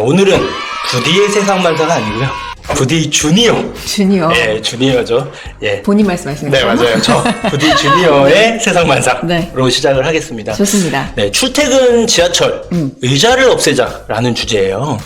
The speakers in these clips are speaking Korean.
자, 오늘은 부디의 세상 만사가 아니고요. 부디 주니어. 주니어. 예, 주니어죠. 예. 본인 말씀하시는 네, 거죠? 맞아요. 저 부디 주니어의 세상 만사로 네. 시작을 하겠습니다. 좋습니다. 네, 출퇴근 지하철 음. 의자를 없애자라는 주제예요.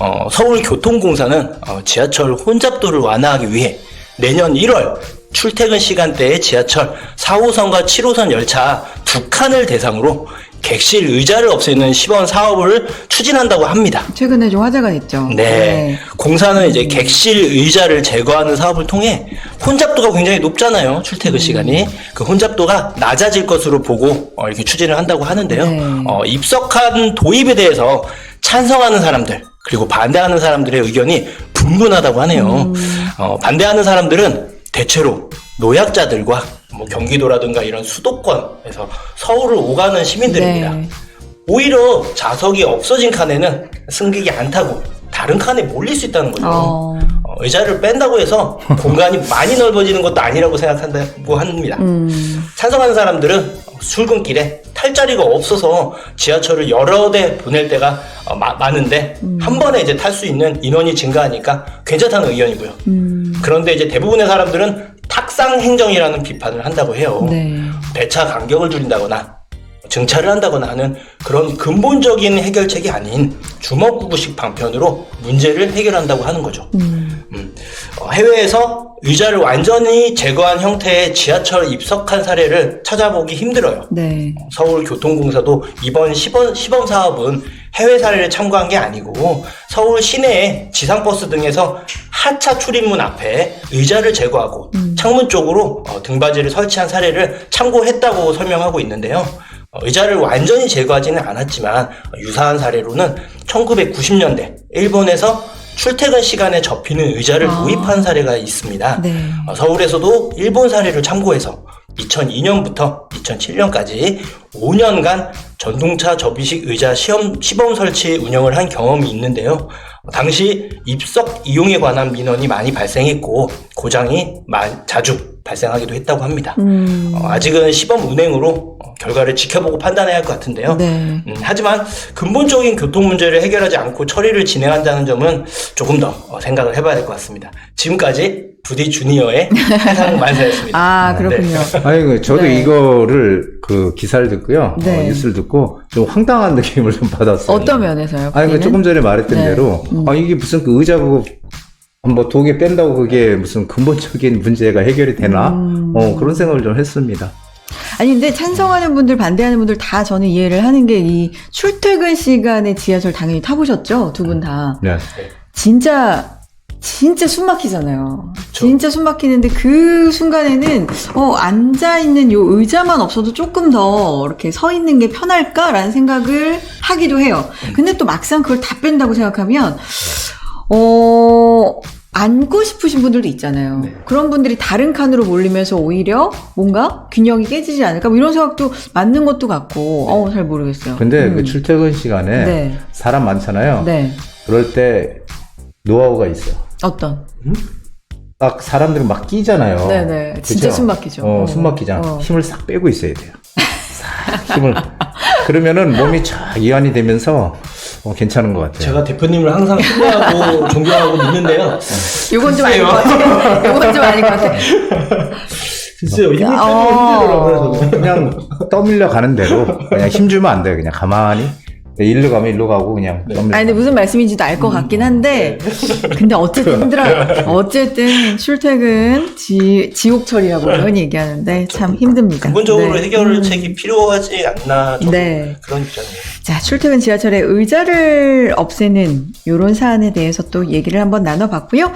어, 서울교통공사는 어, 지하철 혼잡도를 완화하기 위해 내년 1월 출퇴근 시간대에 지하철 4호선과 7호선 열차 두 칸을 대상으로 객실 의자를 없애는 시범 사업을 추진한다고 합니다. 최근에 좀 화제가 됐죠. 네. 공사는 이제 객실 의자를 제거하는 사업을 통해 혼잡도가 굉장히 높잖아요. 출퇴근 시간이. 그 혼잡도가 낮아질 것으로 보고 어, 이렇게 추진을 한다고 하는데요. 네. 어, 입석한 도입에 대해서 찬성하는 사람들 그리고 반대하는 사람들의 의견이 분분하다고 하네요. 어, 반대하는 사람들은 대체로 노약자들과 뭐 경기도라든가 이런 수도권에서 서울을 오가는 시민들입니다. 네. 오히려 좌석이 없어진 칸에는 승객이 안 타고 다른 칸에 몰릴 수 있다는 거죠. 어, 어, 의자를 뺀다고 해서 공간이 많이 넓어지는 것도 아니라고 생각한다고 합니다. 음, 찬성하는 사람들은 출근길에 탈 자리가 없어서 지하철을 여러 대 보낼 때가 어, 마- 많은데 한 번에 이제 탈 수 있는 인원이 증가하니까 괜찮다는 의견이고요. 음, 그런데 이제 대부분의 사람들은 탁상 행정이라는 비판을 한다고 해요. 네. 배차 간격을 줄인다거나 증차를 한다거나 하는 그런 근본적인 해결책이 아닌 주먹구구식 방편으로 문제를 해결한다고 하는 거죠. 음, 음, 어, 해외에서 의자를 완전히 제거한 형태의 지하철 입석한 사례를 찾아보기 힘들어요. 네. 서울교통공사도 이번 시범, 시범 사업은 해외 사례를 참고한 게 아니고 서울 시내의 지상버스 등에서 하차 출입문 앞에 의자를 제거하고 창문 쪽으로 어, 등받이를 설치한 사례를 참고했다고 설명하고 있는데요. 어, 의자를 완전히 제거하지는 않았지만 어, 유사한 사례로는 1990년대 일본에서 출퇴근 시간에 접히는 의자를 아. 도입한 사례가 있습니다. 네. 어, 서울에서도 일본 사례를 참고해서 2002년부터 2007년까지 5년간 전동차 접이식 의자 시험, 시범 설치 운영을 한 경험이 있는데요. 어, 당시 입석 이용에 관한 민원이 많이 발생했고 고장이 마- 자주 발생하기도 했다고 합니다. 음, 어, 아직은 시범 운행으로 어, 결과를 지켜보고 판단해야 할 것 같은데요. 네. 음, 하지만 근본적인 교통 문제를 해결하지 않고 처리를 진행한다는 점은 조금 더 어, 생각을 해봐야 될 것 같습니다. 지금까지 부디 주니어의 세상 만사였습니다. 아, 그렇군요. 아니, 그 저도 네. 이거를 그 기사를 듣고요. 네. 어, 뉴스를 듣고 좀 황당한 느낌을 좀 받았어요. 어떤 면에서요? 아니, 그? 조금 전에 말했던 네. 대로, 음. 아, 이게 무슨 그 의자 그거 뭐 독에 뺀다고 그게 무슨 근본적인 문제가 해결이 되나? 음. 어, 그런 생각을 좀 했습니다. 아니 근데 찬성하는 분들 반대하는 분들 다 저는 이해를 하는 게 이 출퇴근 시간에 지하철 당연히 타보셨죠 두 분 다 네. 진짜 진짜 숨 막히잖아요 진짜 숨 막히는데 그 순간에는 어 앉아 있는 요 의자만 없어도 조금 더 이렇게 서 있는 게 편할까라는 생각을 하기도 해요 근데 또 막상 그걸 다 뺀다고 생각하면 어 앉고 싶으신 분들도 있잖아요. 네. 그런 분들이 다른 칸으로 몰리면서 오히려 뭔가 균형이 깨지지 않을까 뭐 이런 생각도 맞는 것도 같고 어잘 모르겠어요. 근데 음. 그 출퇴근 시간에 네. 사람 많잖아요. 네. 그럴 때 노하우가 있어요. 어떤? 딱 사람들은 막 끼잖아요. 네네. 진짜 그죠? 숨 막히죠. 어, 어. 숨 막히잖아. 어. 힘을 싹 빼고 있어야 돼요. 싹 힘을. 그러면은 몸이 쫙 이완이 되면서 어, 괜찮은 것 같아요. 제가 대표님을 항상 신뢰하고 존경하고 믿는데요. 요건 좀 아닌 것 같아. 요건 좀 아닌 것 같아. 글쎄요, 힘이 빼기 어. 힘들더라고요, 저는. 그냥 떠밀려 가는 대로 그냥 힘 주면 안 돼요. 그냥 가만히. 일로 가면 일로 가고 그냥 떠밀려. 아니 근데 무슨 말씀인지도 알 것 같긴 한데 근데 어쨌든 힘들어요. 어쨌든 출퇴근 지, 지옥철이라고 흔히 얘기하는데 참 힘듭니다. 근본적으로 네. 해결책이 필요하지 않나 저는 네. 그런 입장이에요. 자, 출퇴근 지하철에 의자를 없애는 이런 사안에 대해서 또 얘기를 한번 나눠봤고요.